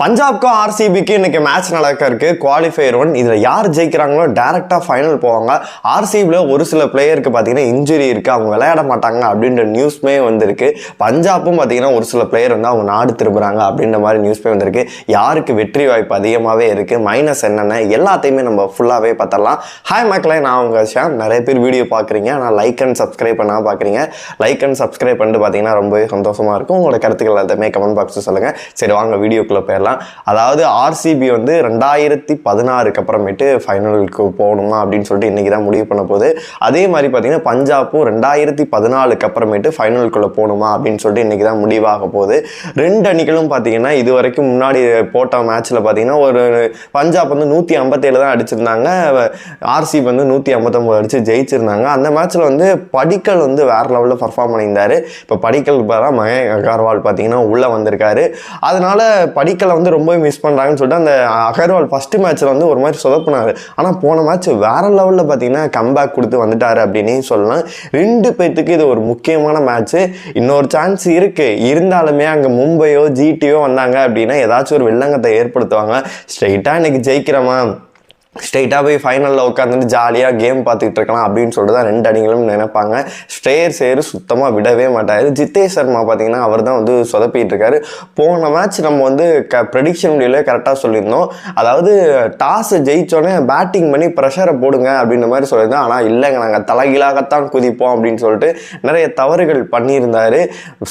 பஞ்சாப்க்கும் ஆர்சிபிக்கு இன்னைக்கு மேட்ச் நடக்க இருக்கு குவாலிஃபயர் ஒன் இதில் யார் ஜெயிக்கிறாங்களோ டேரெக்டாக ஃபைனல் போவாங்க. ஆர்சிபியில் ஒரு சில பிளேயருக்கு பார்த்தீங்கன்னா இன்ஜுரி இருக்குது அவங்க விளையாட மாட்டாங்க அப்படின்ற நியூஸ்மே வந்திருக்கு. பஞ்சாப்பும் பார்த்தீங்கன்னா ஒரு சில பிளேயர் வந்து அவங்க நாடு திரும்புகிறாங்க அப்படின்ற மாதிரி நியூஸ்மே வந்திருக்கு. யாருக்கு வெற்றி வாய்ப்பு அதிகமாகவே இருக்குது மைனஸ் என்னென்ன? எல்லாத்தையுமே நம்ம ஃபுல்லாகவே பார்த்தலாம் ஹாய் மக்களே நான் உங்கள் ஷாம் நிறைய பேர் வீடியோ பார்க்குறீங்க. ஆனால் லைக் அண்ட் சப்ஸ்கிரைப் பண்ணால் பார்க்குறீங்க. லைக் அண்ட் சப்ஸ்கிரைப் பண்ணிட்டு பார்த்தீங்கன்னா ரொம்பவே சந்தோஷமாக இருக்கும். உங்களோட கருத்துக்கள் எல்லாத்தையுமே கமெண்ட் பாக்ஸில் சொல்லுங்கள் சரி வாங்க வீடியோக்குள்ளே போயிடலாம். அதாவது ஆர்சிபி வந்து ரெண்டாயிரத்தி பதினாறுக்கு அப்புறமேட்டு ஃபைனலுக்கு போகணுமா அப்படின்னு சொல்லிட்டு இன்றைக்கி தான் முடிவு பண்ண போகுது. அதே மாதிரி பார்த்தீங்கன்னா பஞ்சாப்பும் ரெண்டாயிரத்தி பதினாலுக்கு அப்புறமேட்டு ஃபைனலுக்குள்ளே போகணுமா அப்படின்னு சொல்லிட்டு இன்றைக்கி தான் முடிவாக போகுது. ரெண்டு அணிகளும் பார்த்தீங்கன்னா இது வரைக்கும் முன்னாடி போட்ட மேட்ச்சில் பார்த்தீங்கன்னா ஒரு பஞ்சாப் வந்து நூற்றி ஐம்பத்தேழு தான் அடிச்சிருந்தாங்க. ஆர்சிபி வந்து நூற்றி ஐம்பத்தொம்போது அடித்து ஜெயிச்சிருந்தாங்க. அந்த மேட்ச்சில் வந்து படிக்கல் வந்து வேறு லெவலில் பர்ஃபார்ம் பண்ணியிருந்தார். இப்போ படிக்கல் பதிலாக மகே அகர்வால் பார்த்தீங்கன்னா உள்ளே வந்திருக்காரு. அதனால் படிக்கலை வந்து ரொம்ப மிஸ் பண்ணுறாங்கன்னு சொல்லிட்டு அந்த அகர்வால் ஃபஸ்ட்டு மேட்ச்சில் வந்து ஒரு மாதிரி சொதப்பினார் ஆனால் போன மேட்ச் வேறு லெவலில் பார்த்தீங்கன்னா கம்பேக் கொடுத்து வந்துட்டாரு அப்படின்னு சொல்லலாம். ரெண்டு பேர்த்துக்கு இது ஒரு முக்கியமான மேட்ச்சு இன்னொரு சான்ஸ் இருக்குது இருந்தாலுமே அங்கே மும்பையோ ஜிடியோ வந்தாங்க அப்படின்னா ஏதாச்சும் ஒரு வெள்ளங்கத்தை ஏற்படுத்துவாங்க. ஸ்ட்ரைட்டாக இன்னைக்கு ஜெயிக்கிறோமா? ஸ்ட்ரெயிட்டாக போய் ஃபைனலில் உட்காந்துட்டு ஜாலியாக கேம் பார்த்துக்கிட்டு இருக்கலாம் அப்படின்னு சொல்லிட்டு தான் ரெண்டு அணிகளும் நினைப்பாங்க. ஸ்ட்ரேயர் சேரு சுத்தமாக விடவே மாட்டார். ஜித்தேஷ் சர்மா பார்த்தீங்கன்னா அவர் தான் வந்து சொதப்பிட்டு இருக்காரு. போன மேட்ச் நம்ம வந்து க ப்ரெடிக்ஷன் வீடியோவில் கரெக்டாக சொல்லியிருந்தோம். அதாவது டாஸ் ஜெயித்தோடனே பேட்டிங் பண்ணி ப்ரெஷரை போடுங்க அப்படின்ற மாதிரி சொல்லியிருந்தோம். ஆனால் இல்லைங்க நாங்கள் தலைகீழாகத்தான் குதிப்போம் அப்படின்னு சொல்லிட்டு நிறைய தவறுகள் பண்ணியிருந்தார்.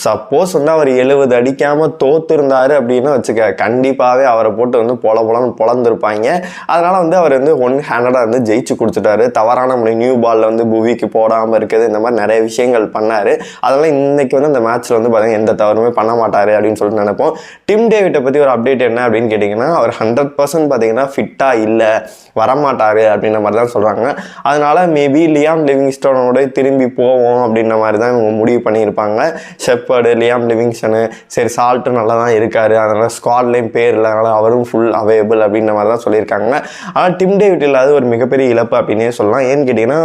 சப்போஸ் வந்து அவர் எழுபது அடிக்காமல் தோத்துருந்தார் அப்படின்னு வச்சுக்க கண்டிப்பாகவே அவரை போட்டு வந்து பொல பொலன்னு பொழந்திருப்பாங்க அதனால் வந்து அவர் வந்து ஒன் ஹேண்டடாக வந்து ஜெயிச்சு கொடுத்துட்டாரு. தவறான முறை நியூ பாலில் வந்து புவிக்கு போடாமல் இருக்குது இந்த மாதிரி நிறைய விஷயங்கள் பண்ணார். அதெல்லாம் இன்றைக்கி வந்து அந்த மேட்ச்சில் வந்து பார்த்தீங்கன்னா எந்த தவறுமே பண்ண மாட்டார் அப்படின்னு சொல்லிட்டு நினைப்போம். டிம் டேவிட்டை பற்றி ஒரு அப்டேட் என்ன அப்படின்னு கேட்டிங்கன்னா அவர் ஹண்ட்ரட் பர்சன்ட் பார்த்தீங்கன்னா ஃபிட்டாக இல்லை வரமாட்டார் அப்படின்ற மாதிரி தான் சொல்கிறாங்க அதனால் மேபி லியாம் லிவிங்ஸ்டோனோட திரும்பி போவோம் அப்படின்ற மாதிரி தான் இவங்க முடிவு பண்ணியிருப்பாங்க. ஷெப்பர்டு லியாம் லிவிங்ஸ்டனு சரி சால்ட்டு நல்லா தான் இருக்கார். அதனால் ஸ்குவாட்லேயும் பேர் இல்லை அதனால் அவரும் ஃபுல் அவைலபிள் அப்படின்ற மாதிரி தான் சொல்லியிருக்காங்க. ஆனால் கிம் டேவிட் இல்லாத ஒரு மிகப்பெரிய இழப்பு அப்படின்னே சொல்லலாம். ஏன்னு கேட்டிங்கன்னா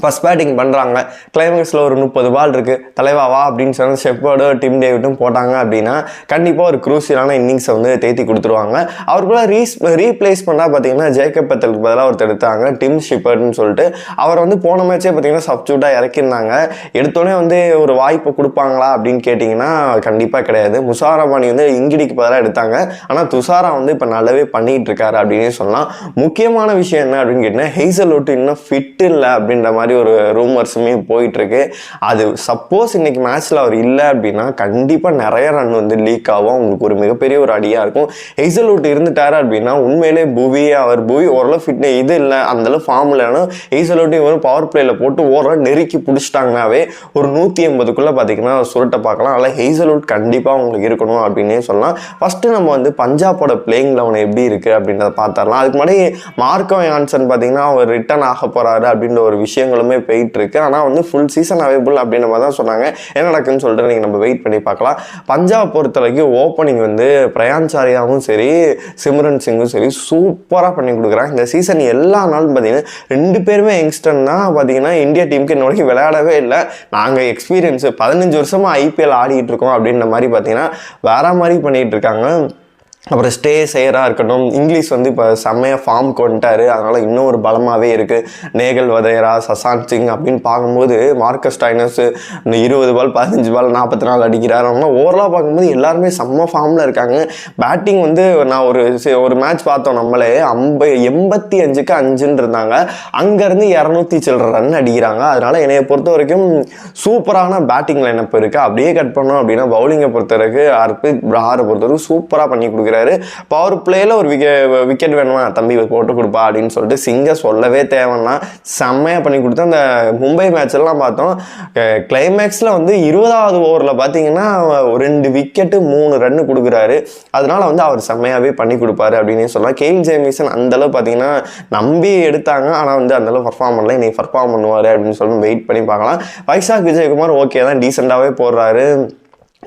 ஃபஸ்ட் பேட்டிங் பண்ணுறாங்க கிளைமேக்ஸில் ஒரு முப்பது பால் இருக்குது தலைவா வா அப்படின்னு சொன்னால் ஷெப்பர்டு டிம் டேவிட்டும் போட்டாங்க அப்படின்னா கண்டிப்பாக ஒரு குரூசியலான இன்னிங்ஸை வந்து தேத்தி கொடுத்துருவாங்க. அவருக்குள்ள ரீஸ் ரீப்ளேஸ் பண்ணால் பார்த்தீங்கன்னா ஜேக்கப் பத்தலுக்கு பதிலாக ஒருத்தர் எடுத்தாங்க. டிம் ஷிப்பர்ட்னு சொல்லிட்டு. அவர் வந்து போன மேட்சே பார்த்தீங்கன்னா சப்ஸ்டியூட்டாக இறக்கியிருந்தாங்க. எடுத்தோடனே வந்து ஒரு வாய்ப்பு கொடுப்பாங்களா அப்படின்னு கேட்டிங்கன்னா கண்டிப்பாக கிடையாது. முசாரபாணி வந்து இங்கிடிக்கு பதிலாக எடுத்தாங்க. ஆனால் துஷாரா வந்து இப்போ நல்லாவே பண்ணிகிட்டு இருக்காரு அப்படின்னு சொல்லலாம். முக்கியமான விஷயம் என்ன அப்படின்னு கேட்டிங்கன்னா ஹெய்சல் இன்னும் ஃபிட் இல்லை அப்படின்ற மாதிரி ஒரு ரூமர்ஸுமே போயிட்டுருக்கு. அது சப்போஸ் இன்னைக்கு மேட்ச்சில் அவர் இல்லை அப்படின்னா கண்டிப்பாக நிறைய ரன் வந்து லீக் ஆகும். அவங்களுக்கு ஒரு மிகப்பெரிய ஒரு அடியாக இருக்கும். ஹெய்சல்வுட் இருந்துட்டார் அப்படின்னா உண்மையிலே புவி அவர் புவி ஓரளவு ஃபிட் இது இல்லை. அந்தளவு ஃபார்ம் இல்லைன்னா ஹெய்சல்வுட் இவரும் பவர் பிளேயில் போட்டு ஓரளவு நெருக்கி பிடிச்சிட்டாங்கனாவே ஒரு நூற்றி எண்பதுக்குள்ளே பார்த்தீங்கன்னா சுருட்டை பார்க்கலாம். அதனால் ஹெய்சல்வுட் கண்டிப்பாக அவங்களுக்கு இருக்கணும் அப்படின்னே சொல்லலாம். ஃபஸ்ட்டு நம்ம வந்து பஞ்சாபோட பிளேயிங் லெவன் எப்படி இருக்குது அப்படின்றத பார்த்துடலாம். அதுக்கு முன்னாடி மார்க்கோ யான்சன் பார்த்தீங்கன்னா அவர் ரிட்டர்ன் ஆக போகிறாரு அப்படின்ற ஒரு விஷயம் விஷயங்களுமே போயிட்டு இருக்கு ஆனால் வந்து ஃபுல் சீசன் அவைபிள் அப்படின்ற மாதிரி தான் சொன்னாங்க. என்ன நடக்குன்னு சொல்லிட்டு நீங்கள் நம்ம வெயிட் பண்ணி பார்க்கலாம். பஞ்சாப் பொறுத்த வரைக்கும் ஓப்பனிங் வந்து பிரயான் சாரியாவும் சரி சிம்ரன் சிங்கும் சரி சூப்பராக பண்ணி கொடுக்குறாங்க. இந்த சீசன் எல்லா நாளும் பார்த்தீங்கன்னா ரெண்டு பேருமே யங்ஸ்டர்ன் தான் பார்த்தீங்கன்னா இந்தியா டீமுக்கு இன்ன வரைக்கும் விளையாடவே இல்லை. நாங்கள் எக்ஸ்பீரியன்ஸு பதினஞ்சு வருஷமாக ஐபிஎல் ஆடிட்டு இருக்கோம் அப்படின்ற மாதிரி பார்த்தீங்கன்னா வேற மாதிரி பண்ணிகிட்டு இருக்காங்க. அப்புறம் ஸ்டே செய்கிறா இருக்கட்டும். இங்கிலீஷ் வந்து இப்போ செம்மையாக ஃபார்ம் கொண்டுட்டாரு. அதனால் இன்னும் ஒரு பலமாகவே இருக்குது நேகல் வதையரா சசாந்த் சிங் அப்படின்னு பார்க்கும்போது மார்க்கஸ் டைனர்ஸ் இந்த இருபது பால் பதினஞ்சு பால் நாற்பத்தி நாலு அடிக்கிறார். ஆனால் ஓவரலாக பார்க்கும்போது எல்லாருமே செம்ம ஃபார்மில் இருக்காங்க. பேட்டிங் வந்து நான் ஒரு ஒரு மேட்ச் பார்த்தோம் நம்மளே. ஐம்ப எண்பத்தி அஞ்சுக்கு அஞ்சுன்னு இருந்தாங்க. அங்கேருந்து இரநூத்தி சில்லற ரன் அடிக்கிறாங்க. அதனால் என்னையை பொறுத்த வரைக்கும் சூப்பரான பேட்டிங் லைனப் இருக்குது அப்படியே கட் பண்ணோம் அப்படின்னா பவுலிங்கை பொறுத்த வரைக்கும் ஹர்பித் பிரஹாரை பொறுத்தவரைக்கும் சூப்பராக பண்ணி கொடுக்குறாரு பவர் பிளேயில் ஒரு விக்கெ விக்கெட் வேணுமா? தம்பி போட்டு கொடுப்பா அப்படின்னு சொல்லிட்டு சிங்கை சொல்லவே தேவைன்னா செம்மையாக பண்ணி கொடுத்து அந்த மும்பை மேட்ச்லாம் பார்த்தோம். கிளைமேக்ஸில் வந்து இருபதாவது ஓவரில் பார்த்தீங்கன்னா ஒரு ரெண்டு விக்கெட்டு மூணு ரன்னு கொடுக்குறாரு. அதனால் வந்து அவர் செம்மையாகவே பண்ணி கொடுப்பாரு அப்படின்னு சொல்லலாம் கெயில் ஜேமிசன் அந்தளவு பார்த்தீங்கன்னா நம்பி எடுத்தாங்க. ஆனால் வந்து அந்தளவு பர்ஃபார்ம் பண்ணல. இன்னைக்கு பர்ஃபார்ம் பண்ணுவார் அப்படின்னு சொல்லி வெயிட் பண்ணி பார்க்கலாம். வைசாக் விஜயகுமார் ஓகே தான். டீசெண்டாகவே போடுறாரு.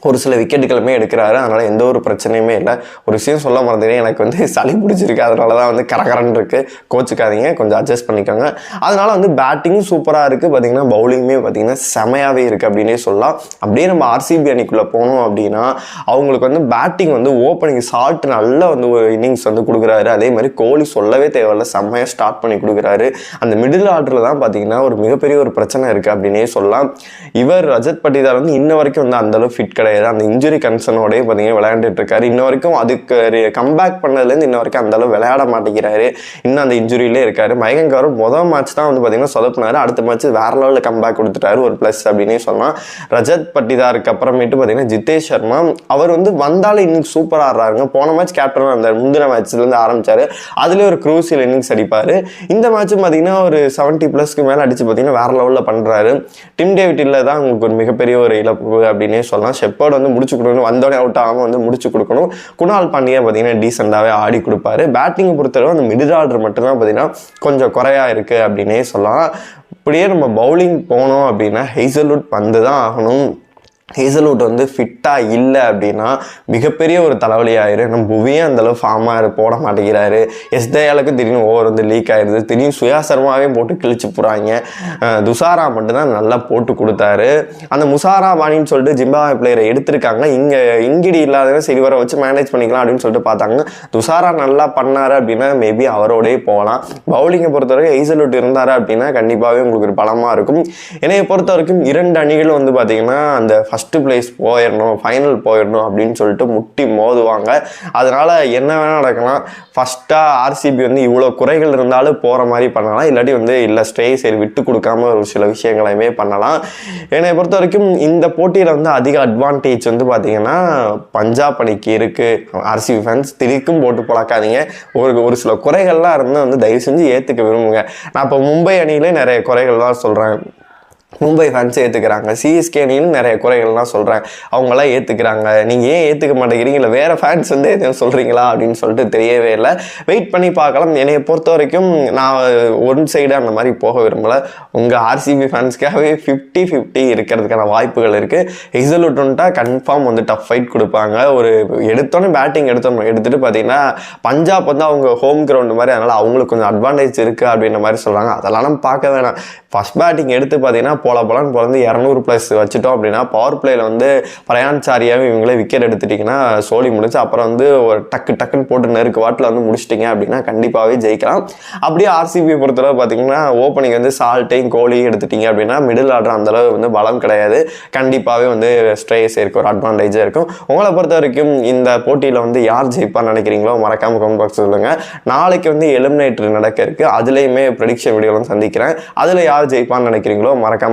ஒரு சில விக்கெட்டுகளுமே எடுக்கிறாரு. அதனால் எந்த ஒரு பிரச்சனையுமே இல்லை. ஒரு விஷயம் சொல்ல மறந்துட்டேன். எனக்கு வந்து சளி பிடிச்சிருக்கு. அதனால தான் வந்து கரகரன் இருக்குது கோச்சுக்காதீங்க. கொஞ்சம் அட்ஜஸ்ட் பண்ணிக்கோங்க. அதனால் வந்து பேட்டிங்கும் சூப்பராக இருக்குது பார்த்தீங்கன்னா பவுலிங்குமே பார்த்தீங்கன்னா செமையாகவே இருக்குது அப்படின்னே சொல்லலாம். அப்படியே நம்ம ஆர்சிபி அணிக்குள்ளே போனோம் அப்படின்னா அவங்களுக்கு வந்து பேட்டிங் வந்து ஓப்பனிங் சால்ட் நல்ல வந்து ஒரு இன்னிங்ஸ் வந்து கொடுக்குறாரு. அதே மாதிரி கோலி சொல்லவே தேவையில்ல. செம்மையாக ஸ்டார்ட் பண்ணி கொடுக்குறாரு. அந்த மிடில் ஆர்டரில் தான் பார்த்தீங்கன்னா ஒரு மிகப்பெரிய ஒரு பிரச்சனை இருக்குது அப்படின்னே சொல்லலாம். இவர் ரஜத் பட்டிதார் வந்து இன்ன வரைக்கும் வந்து அந்தளவு ஃபிட் கிடையாது. அந்த இன்ஜுரி கன்சர்னோடய பார்த்தீங்கன்னா விளையாண்டுட்டு இருக்காரு இன்ன வரைக்கும் அதுக்கு கம்பேக் பண்ணதுலேருந்து இன்ன வரைக்கும் அந்தளவு விளையாட மாட்டேங்கிறாரு. இன்னும் அந்த இன்ஜுரியிலே இருக்காரு. மயங்கங்கார் முதல் மேட்ச் தான் வந்து பார்த்தீங்கன்னா சொதப்பினார். அடுத்த மேட்ச் வேற லெவலில் கம்பேக் கொடுத்துட்டாரு. ஒரு ப்ளஸ் அப்படின்னே சொல்லலாம். ரஜத் பட்டிதாருக்கு அப்புறமேட்டு பார்த்தீங்கன்னா ஜிதேஷ் சர்மா. அவர் வந்து வந்தாலும் இன்னைக்கு சூப்பராக ஆடுறாருங்க. போன மேட்ச் கேப்டனாக இருந்தார். முந்தின மேட்ச்லேருந்து ஆரம்பித்தார் அதுலேயே ஒரு க்ரூசியல் இன்னிங்ஸ் அடிப்பார். இந்த மேட்ச்சும் பார்த்தீங்கன்னா ஒரு செவன்ட்டி ப்ளஸ்க்கு மேலே அடித்து பார்த்தீங்கன்னா வேற லெவலில் பண்ணுறாரு டிம் டேவிட் இல்லை தான் உங்களுக்கு ஒரு மிகப்பெரிய ஒரு இழப்பு அப்படின்னே சொல்லலாம். ஷெப்பர்ட் வந்து முடிச்சு கொடுக்கணும். வந்தோடனே அவுட் ஆகாமல் வந்து முடிச்சு கொடுக்கணும். குணால் பாண்டியா பார்த்தீங்கன்னா டீசெண்டாகவே ஆடி கொடுப்பாரு. பேட்டிங்கை பொறுத்தளவு அந்த மிடில் ஆர்டர் மட்டும்தான் பார்த்தீங்கன்னா கொஞ்சம் குறையா இருக்குது அப்படின்னே சொல்லலாம். இப்படியே நம்ம பவுலிங் போனோம் அப்படின்னா ஹெய்சல்வுட் வந்து தான் ஆகணும். ஹேசல்வுட் வந்து ஃபிட்டாக இல்லை அப்படின்னா மிகப்பெரிய ஒரு தலைவலி ஆயிரும் நம்ம புவியே அந்தளவு ஃபார்மாக போட மாட்டேங்கிறாரு. எஸ்தயாளுக்கு திடீர்னு ஓவர் வந்து லீக் ஆயிடுது திடீர்னு சுயாசர்மாவே போட்டு கிழிச்சு போகிறாங்க துசாரா மட்டும்தான் நல்லா போட்டு கொடுத்தாரு. அந்த முசாரா பாணின்னு சொல்லிட்டு ஜிம்பாவே பிளேயரை எடுத்திருக்காங்க. இங்கே இங்கிடி இல்லாதவங்க சரி வர வச்சு மேனேஜ் பண்ணிக்கலாம் அப்படின்னு சொல்லிட்டு பார்த்தாங்க. துசாரா நல்லா பண்ணார் அப்படின்னா மேபி அவரோடயே போகலாம். பவுலிங்கை பொறுத்தவரைக்கும் ஹேசல்வுட் இருந்தார் அப்படின்னா கண்டிப்பாகவே உங்களுக்கு ஒரு பலமாக இருக்கும். என்னைய பொறுத்த வரைக்கும் இரண்டு அணிகளும் வந்து பார்த்திங்கன்னா அந்த ஃபஸ்ட் ஃபஸ்ட்டு ப்ளேஸ் போயிடணும் ஃபைனல் போயிடணும் அப்படின்னு சொல்லிட்டு முட்டி மோதுவாங்க. அதனால் என்ன வேணால் நடக்கலாம். ஃபஸ்ட்டாக ஆர்சிபி வந்து இவ்வளோ குறைகள் இருந்தாலும் போகிற மாதிரி பண்ணலாம். இல்லாட்டி வந்து இல்லை ஸ்டே சரி விட்டு கொடுக்காம ஒரு சில விஷயங்களையுமே பண்ணலாம். என்னை பொறுத்த வரைக்கும் இந்த போட்டியில் வந்து அதிக அட்வான்டேஜ் வந்து பார்த்திங்கன்னா பஞ்சாப் அணிக்கு இருக்குது ஆர்சிபி ஃபேன்ஸ் திரிக்கும் போட்டு பழக்காதீங்க. ஒரு ஒரு சில குறைகள்லாம் இருந்தால் வந்து தயவு செஞ்சு ஏற்றுக்க விரும்புங்க. நான் இப்போ மும்பை அணியிலே நிறைய குறைகள்லாம் சொல்கிறேன் மும்பை ஃபேன்ஸ் ஏற்றுக்கிறாங்க சிஎஸ்கே நிறைய குறைகள்லாம் சொல்கிறேன் அவங்களாம் ஏற்றுக்கிறாங்க நீங்கள் ஏன் ஏற்றுக்க மாட்டேங்கிறீங்களா வேறு ஃபேன்ஸ் வந்து எதுவும் சொல்கிறீங்களா அப்படின்னு சொல்லிட்டு தெரியவே இல்லை. வெயிட் பண்ணி பார்க்கலாம். என்னையை பொறுத்த வரைக்கும் நான் ஒன் சைடு அந்த மாதிரி போக விரும்பலை. உங்கள் ஆர்சிபி ஃபேன்ஸ்க்காகவே ஃபிஃப்டி ஃபிஃப்டி இருக்கிறதுக்கான வாய்ப்புகள் இருக்குது இசலுட்டுன்ட்டா வந்துட்டா கன்ஃபார்ம் வந்து டஃப் ஃபைட் கொடுப்பாங்க. ஒரு எடுத்தோன்னே பேட்டிங் எடுத்தோம் எடுத்துகிட்டு பார்த்தீங்கன்னா பஞ்சாப் வந்து அவங்க ஹோம் கிரவுண்டு மாதிரி அதனால் அவங்களுக்கு கொஞ்சம் அட்வான்டேஜ் இருக்குது அப்படின்ற மாதிரி சொல்கிறாங்க அதெல்லாம் நம்ம பார்க்க வேணாம். ஃபஸ்ட் பேட்டிங் எடுத்து பார்த்தீங்கன்னா போல போலான்னு பிறந்து இரநூறு ப்ளஸ் வச்சுட்டோம் அப்படின்னா பவர் பிளேயில் வந்து பிரயான் இவங்களே விக்கெட் எடுத்துட்டிங்கன்னா சோலி முடிச்சு அப்புறம் வந்து ஒரு டக்கு டக்குன்னு போட்டு நெருக்கு வாட்டில் வந்து முடிச்சிட்டிங்க அப்படின்னா கண்டிப்பாகவே ஜெயிக்கலாம். அப்படியே ஆர்சிபி பொறுத்தளவு பார்த்தீங்கன்னா ஓப்பனிங் வந்து சால்ட்டையும் கோலியும் எடுத்துட்டீங்க அப்படின்னா மிடில் ஆர்டர் அந்தளவு வந்து பலம் கிடையாது. கண்டிப்பாகவே வந்து ஸ்ட்ரேஸ் இருக்கும் ஒரு அட்வான்டேஜாக இருக்கும். உங்களை பொறுத்த வரைக்கும் இந்த போட்டியில் வந்து யார் ஜெயிப்பான்னு நினைக்கிறீங்களோ மறக்காமல் கமெண்ட் பாக்ஸ் சொல்லுங்கள் நாளைக்கு வந்து எலிமினேட்டர் நடக்க இருக்கு. அதுலேயுமே ப்ரெடிக்ஷன் வீடியோலாம் சந்திக்கிறேன். அதில் யார் ஜெயிப்பான்னு நினைக்கிறீங்களோ மறக்காமல்